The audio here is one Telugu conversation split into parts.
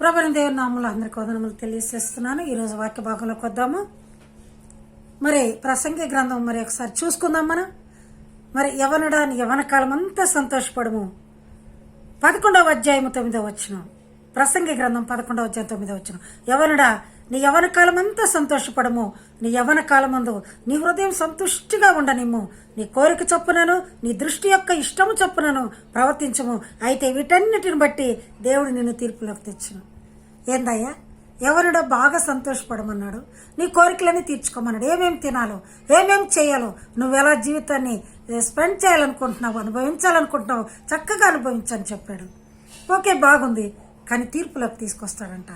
ప్రభాని దేవుని నామంలో అందరికీ వదనములు తెలియజేస్తున్నాను. ఈరోజు వాక్య భాగంలోకి వద్దాము. మరి ప్రసంగి గ్రంథం మరి ఒకసారి చూసుకుందాం మనం. మరి యవనుడా యవన కాలం అంతా సంతోషపడము. పదకొండవ అధ్యాయము తొమ్మిదవ వచ్చిన ప్రసంగి గ్రంథం పదకొండవ అధ్యాయం తొమ్మిదో వచ్చిన యవనుడా నీ యవన కాలం అంతా సంతోషపడము. నీ యవన కాలమందు నీ హృదయం సంతుష్టిగా ఉండనిమ్ము. నీ కోరిక చొప్పునను నీ దృష్టి యొక్క ఇష్టము చొప్పునను ప్రవర్తించము. అయితే వీటన్నిటిని బట్టి దేవుడు నిన్ను తీర్పులోకి తెచ్చును ఏందయ్యా? ఎవరిడో బాగా సంతోషపడమన్నాడు. నీ కోరికలన్నీ తీర్చుకోమన్నాడు. ఏమేమి తినాలో ఏమేమి చేయాలో నువ్వు ఎలా జీవితాన్ని స్పెండ్ చేయాలనుకుంటున్నావు అనుభవించాలనుకుంటున్నావు చక్కగా అనుభవించని చెప్పాడు. ఓకే బాగుంది. కానీ తీర్పులోకి తీసుకొస్తాడంట.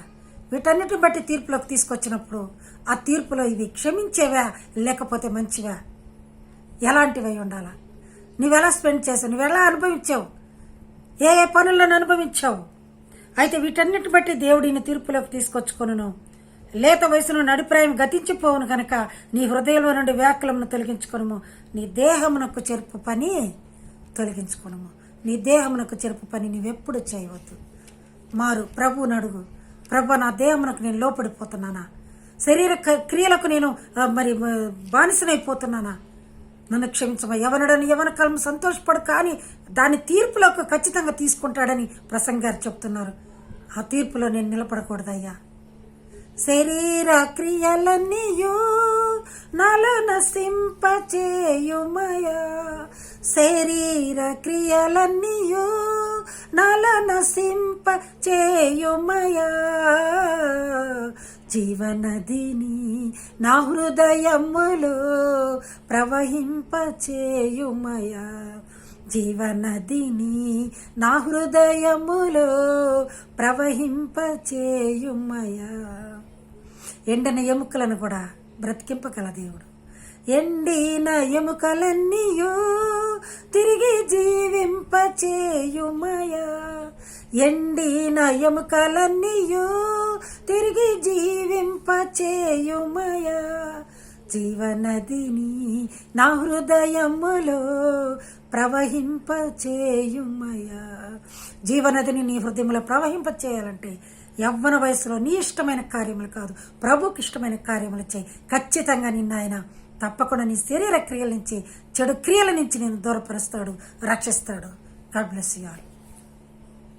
వీటన్నిటిని బట్టి తీర్పులోకి తీసుకొచ్చినప్పుడు ఆ తీర్పులో ఇవి క్షమించేవా లేకపోతే మంచివా? ఎలాంటివై ఉండాలా? నువ్వెలా స్పెండ్ చేసావు? నువ్వెలా అనుభవించావు? ఏ ఏ పనులను అనుభవించావు? అయితే వీటన్నిటి బట్టి దేవుడిని తీర్పులోకి తీసుకొచ్చుకొనును. లేత వయసును నడిప్రాయం గతించిపోవును కనుక నీ హృదయంలో నుండి వ్యాకులమును తొలగించుకొనుము. నీ దేహమునకు చెరుపు పని తొలగించుకొనుము. నీ దేహమునకు చెరుపు పని నీవెప్పుడు చేయవద్దు. మారు ప్రభువునడుగు. అడుగు ప్రభు నా దేహమునకు నేను లోపడిపోతున్నానా శరీర క- క్రియలకు నేను మరి బానిసనైపోతున్నానా? నన్ను క్షమించమ. ఎవనడని యవన కాలం సంతోషపడు కానీ దాని తీర్పులోకి ఖచ్చితంగా తీసుకుంటాడని ప్రసంగ్ గారు చెప్తున్నారు. ఆ తీర్పులో నేను నిలబడకూడదయ్యా. శరీర క్రియలన్నీయు నాలో నశింపచేయుమయా. శరీర క్రియలన్నీయూ నలనసింప చేయుమయా జీవనదిని నా హృదయములో ప్రవహింపచేయుమయా జీవనదిని నా హృదయములో ప్రవహింపచేయుమయా ఎండిన ఎముకలను కూడా బ్రతికింపగల దేవుడు. ఎండిన ఎముకలన్నీయో తిరిగి జీవింపచేయుమయా ఎండిన ఎముకలన్నీయో తిరిగి జీవింపచేయుమయా. జీవనదిని నా హృదయములో ప్రవహింపచేయుమయా. జీవనదిని నీ హృదయంలో ప్రవహింపచేయాలంటే యవ్వన వయసులో నీ ఇష్టమైన కార్యములు కాదు ప్రభుకి ఇష్టమైన కార్యములు చేయి. ఖచ్చితంగా నిన్న ఆయన తప్పకుండా నీ శరీర క్రియల నుంచి చెడు క్రియల నుంచి నేను దూరపరుస్తాడు రక్షిస్తాడు. God bless you all